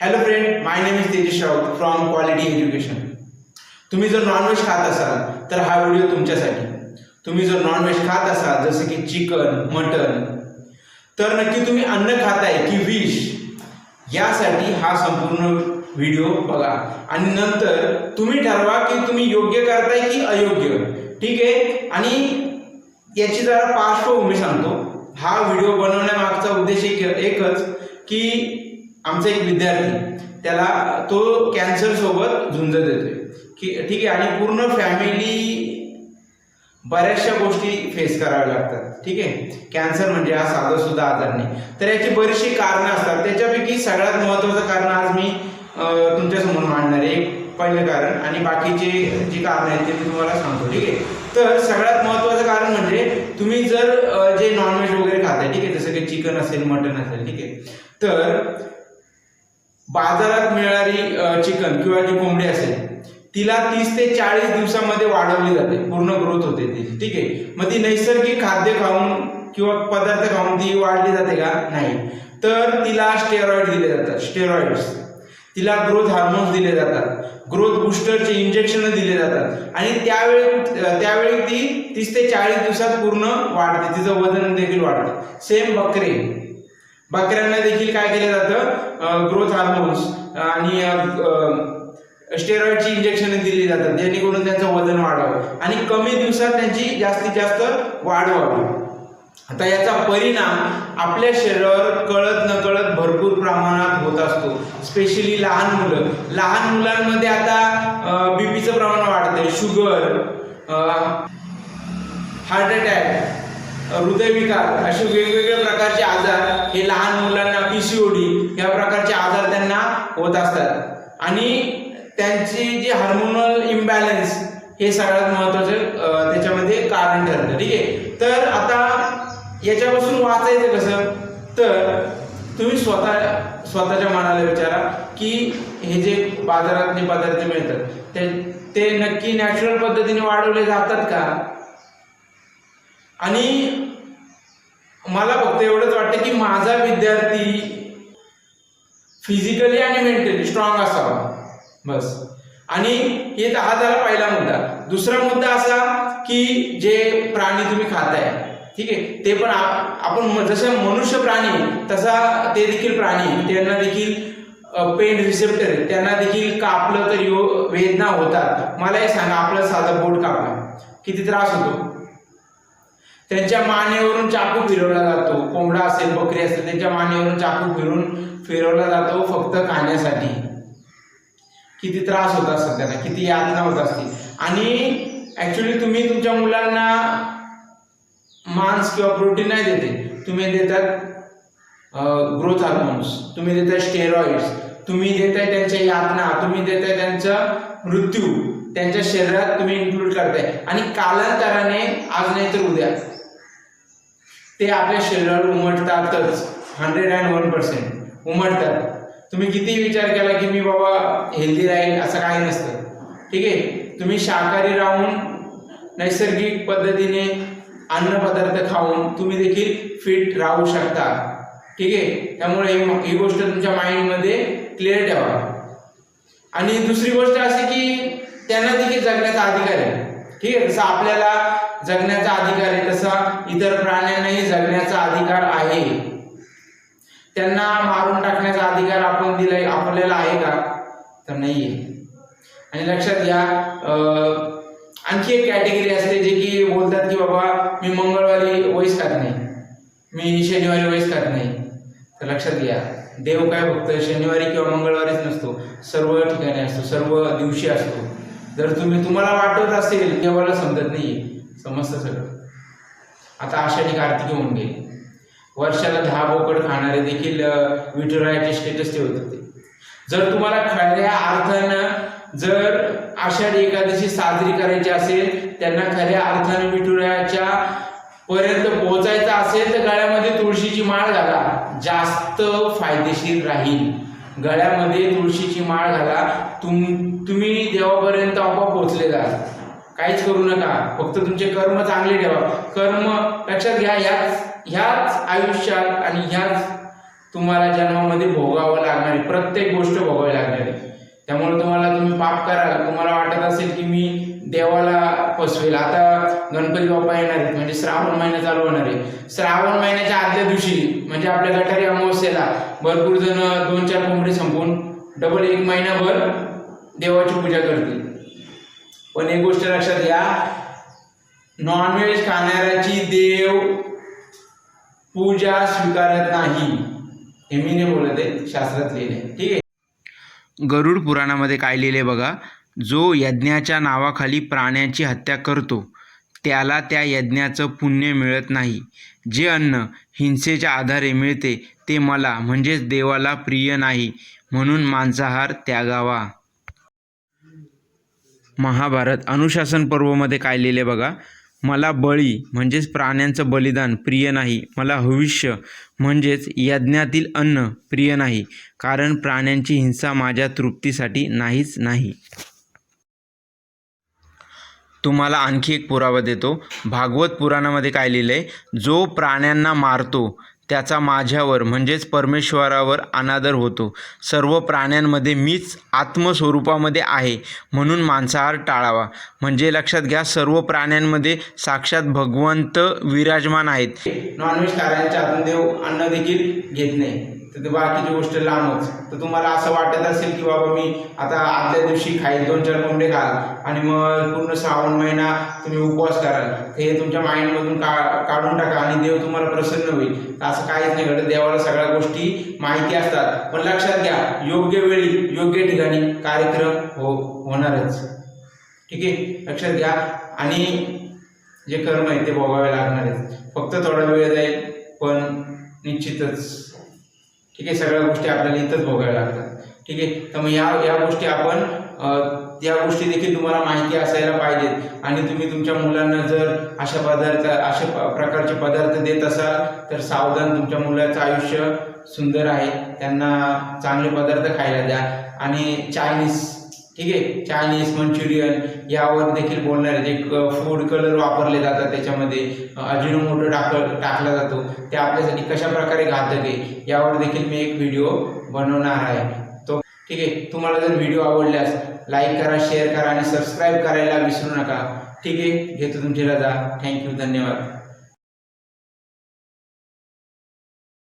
Hello friend my name is Tejesh Raut from quality education तुम्ही जर non veg खात असाल तर हा व्हिडिओ तुमच्यासाठी. तुम्ही जर नॉनव्हेज खात असाल जसे की चिकन मटन तर नक्की तुम्ही अन्न खाताय की विष यासाठी हा संपूर्ण व्हिडिओ बघा. आणि नंतर तुम्ही ठरवा की तुम्ही योग्य करताय की अयोग्य. ठीक आहे? आणि याची जरा पार्श्वभूमी सांगतो. हा व्हिडिओ बनवण्यामागचा उद्देश एक एकच की आमचा एक विद्यार्थी त्याला तो कॅन्सर सोबत झुंज देतोय. की ठीक आहे आणि पूर्ण फॅमिली बऱ्याचशा गोष्टी फेस कराव्या लागतात. ठीक आहे? कॅन्सर म्हणजे हा साधा सुद्धा आजार नाही. तर याची बरीचशी कारणं असतात. त्याच्यापैकी सगळ्यात महत्त्वाचं कारण आज मी तुमच्यासमोर मांडणार आहे. एक पहिलं कारण आणि बाकीचे जी कारणं आहेत ते मी तुम्हाला सांगतो. ठीक आहे? तर सगळ्यात महत्त्वाचं कारण म्हणजे तुम्ही जर जे नॉनव्हेज वगैरे खाताय ठीक आहे? जसं की चिकन असेल मटन असेल ठीक आहे? तर बाजारात मिळणारी चिकन किंवा जी कोंबडी असेल तिला तीस ते चाळीस दिवसामध्ये वाढवली जाते. पूर्ण ग्रोथ होते ती. ठीक आहे? मग ती नैसर्गिक खाद्य खाऊन किंवा पदार्थ खाऊन ती वाढली जाते का? नाही. तर तिला स्टेरॉइड दिले जातात. स्टेरॉइड्स तिला ग्रोथ हार्मोन्स दिले जातात. ग्रोथ बुस्टरचे इंजेक्शन दिले जातात. आणि त्यावेळी त्यावेळी ती तीस ते चाळीस दिवसात पूर्ण वाढते. तिचं वजन देखील वाढतं. सेम बकरे. बकऱ्यांना देखील काय केलं जातं? ग्रोथ हार्मोन्स आणि स्टेरॉइडची इंजेक्शन दिली जातात जेणेकरून त्यांचं वजन वाढावं आणि कमी दिवसात त्यांची जास्तीत जास्त वाढ व्हावी. आता याचा परिणाम आपल्या शरीरावर कळत नकळत भरपूर प्रमाणात होत असतो स्पेशली लहान मुलं. लहान मुलांमध्ये आता बीपीचं प्रमाण वाढतंय शुगर हार्ट अटॅक हृदयविकार असे वेग लहान मुलांना पीसीओडी या प्रकारचे आजार त्यांना होत असतात. आणि त्यांचे जे हार्मोनल इम्बॅलन्स हे सगळ्यात महत्वाचं त्याच्यामध्ये कारण ठरतं. ठीक आहे? तर आता याच्यापासून वाचायचं कसं? तर तुम्ही स्वतः स्वतःच्या मनाला विचारा की हे जे बाजारात जे पदार्थ मिळतात ते ते नक्की नॅचरल पद्धतीने वाढवले जातात का? आणि मला फक्त एवढंच वाटतं की माझा विद्यार्थी फिजिकली आणि मेंटली स्ट्रॉंग असावा. बस. आणि हे तर हा झाला पहिला मुद्दा. दुसरा मुद्दा असा की जे प्राणी तुम्ही खाताय ठीक आहे? ते पण आप- आपण जसं मनुष्य प्राणी तसा ते देखील प्राणी त्यांना देखील पेन रिसेप्टर त्यांना देखील कापलं तर यो वेदना होतात. मला हे सांगा आपलं साधं बोट कापलं. किती त्रास होतो? त्यांच्या मानेवरून चाकू फिरवला जातो. कोंबडा असेल बकरी असेल त्यांच्या मानेवरून चाकू फिरून फिरवला जातो फक्त खाण्यासाठी. किती त्रास होत असतात त्यांना किती यातना होत असतील. आणि ॲक्च्युली तुम्ही तुमच्या मुलांना मांस किंवा प्रोटीन नाही देते तुम्ही देतात ग्रोथ हार्मोन्स तुम्ही देताय स्टेरॉइड्स तुम्ही देताय त्यांच्या यातना तुम्ही देताय त्यांचा मृत्यू त्यांच्या शरीरात तुम्ही इन्क्लूड करताय. आणि कालांतराने आज नाही तर उद्या. ते आपल्या शरीरावर उमटतातच हंड्रेड अँड वन पर्सेंट उमटतात. तुम्ही किती विचार केला की मी बाबा हेल्दी राहील असं काही नसतं. ठीक आहे? तुम्ही शाकाहारी राहून नैसर्गिक पद्धतीने अन्नपदार्थ खाऊन तुम्ही देखील फिट राहू शकता. ठीक आहे? त्यामुळे ही- ही गोष्ट तुमच्या माइंडमध्ये क्लिअर ठेवा. आणि दुसरी गोष्ट अशी की त्यांना देखील जगण्याचा अधिकार आहे. ठीक आहे जसं आपल्याला जगण्याचा अधिकार आहे तसा इतर प्राण्यांनाही जगण्याचा अधिकार आहे. त्यांना मारून टाकण्याचा अधिकार आपण दिलाय आपल्याला आहे का? तर नाहीये. आणि लक्षात घ्या आणखी एक कॅटेगरी असते जे की बोलतात की बाबा मी मंगळवारी वैस खात नाही. मी शनिवारी वैस खात नाही. तर लक्षात घ्या देव काय फक्त शनिवारी किंवा मंगळवारीच नसतो. सर्व ठिकाणी असतो सर्व दिवशी असतो. जर तुम्ही तुम्हाला वाटत असेल देवाला समजत नाही समजतं सगळं. आता आषाढी कार्तिकी होऊन गेली वर्षाला दहा बोकड खाणारे देखील विठुरायाचे स्टेटस ठेवत होते. जर तुम्हाला खऱ्या अर्थानं जर आषाढी एकादशी साजरी करायची असेल त्यांना खऱ्या अर्थानं विठुरायाच्या पर्यंत पोहोचायचं असेल तर गळ्यामध्ये तुळशीची माळ घाला. जास्त फायदेशीर राहील. गळ्यामध्ये तुळशीची माळ घाला तुम तुम्ही देवापर्यंत आपोआप पोचले जाल काहीच करू नका. फक्त तुमचे कर्म चांगले ठेवा. कर्म लक्षात घ्या याच ह्याच आयुष्यात आणि ह्याच तुम्हाला जन्मामध्ये भोगावं लागणार आहे प्रत्येक गोष्ट भोगावी लागणार. आहे त्यामुळे तुम्हाला तुम्ही पाप कराल तुम्हाला वाटत असेल की मी देवाला फसवेल. आता गणपती बाप्पा येणार आहेत. म्हणजे श्रावण महिना चालू होणार आहे. श्रावण महिन्याच्या आदल्या दिवशी म्हणजे आपल्या गटारी अमावस्येला भरपूर जण दोन चार कोंबडी संपवून डबल एक महिनाभर देवाची पूजा करतील. पण एक गोष्ट लक्षात घ्या नॉनव्हेज खाणाऱ्याची देव पूजा स्वीकारत नाही. हे मी नाही बोलत आहे शास्त्रात लिहिले ठीक आहे? गरुड पुराणामध्ये काय लिहिले बघा? जो यज्ञाच्या नावाखाली प्राण्याची हत्या करतो त्याला त्या यज्ञाचं पुण्य मिळत नाही. जे अन्न हिंसेच्या आधारे मिळते ते मला म्हणजेच देवाला प्रिय नाही म्हणून मांसाहार त्यागावा. महाभारत. अनुशासन पर्वमध्ये काय लिहिले बघा? मला बळी म्हणजेच प्राण्यांचं बलिदान प्रिय नाही. मला भविष्य म्हणजेच यज्ञातील अन्न प्रिय नाही. कारण प्राण्यांची हिंसा माझ्या तृप्तीसाठी नाहीच नाही. तुम्हाला आणखी एक पुरावा देतो. भागवत पुराणामध्ये काय लिहिलं आहे जो प्राण्यांना मारतो त्याचा माझ्यावर म्हणजेच परमेश्वरावर अनादर होतो. सर्व प्राण्यांमध्ये मीच आत्मस्वरूपामध्ये आहे म्हणून मांसाहार टाळावा. म्हणजे लक्षात घ्या सर्व प्राण्यांमध्ये साक्षात भगवंत विराजमान आहेत. नॉनव्हेज खाण्याच्या देव अन्न देखील घेत नाही. तर ते बाकीची गोष्ट लांबच. तर तुम्हाला असं वाटत असेल की बाबा मी आता आदल्या दिवशी खाईल दोन चार कोंबडे खाल आणि मग पूर्ण श्रावण महिना तुम्ही उपवास कराल. हे तुमच्या माइंडमधून का काढून टाका आणि देव तुम्हाला प्रसन्न होईल. तर असं काहीच नाही घडत. देवाला सगळ्या गोष्टी माहिती असतात. पण लक्षात घ्या योग्य वेळी योग्य ठिकाणी कार्यक्रम हो होणारच. ठीक आहे? लक्षात घ्या. आणि जे कर्म आहे ते भोगावे लागणार आहेत फक्त थोडा वेळ जाईल पण निश्चितच ठीक आहे? सगळ्या गोष्टी आपल्याला इथंच बघायला लागतात. ठीक आहे? तर मग या या गोष्टी आपण या गोष्टी देखील तुम्हाला माहिती असायला पाहिजेत. आणि तुम्ही तुमच्या मुलांना जर अशा पदार्थ अशा प्रकारचे पदार्थ देत असाल तर सावधान तुमच्या मुलाचं आयुष्य सुंदर आहे. त्यांना चांगले पदार्थ खायला द्या. आणि चायनीज ठीक आहे? चायनीज मंचुरियन यावर देखील बोलणार आहे जे फूड कलर वापरले जातात त्याच्यामध्ये. अजिनोमोटो टाक टाकला जातो. ते आपल्यासाठी कशा प्रकारे घातक आहे? यावर देखील मी एक व्हिडिओ बनवणार आहे. तो ठीक आहे? तुम्हाला जर व्हिडिओ आवडल्यास लाईक करा शेअर करा आणि सबस्क्राईब करायला विसरू नका. ठीक आहे? घेतो तुमची रजा. थँक्यू धन्यवाद.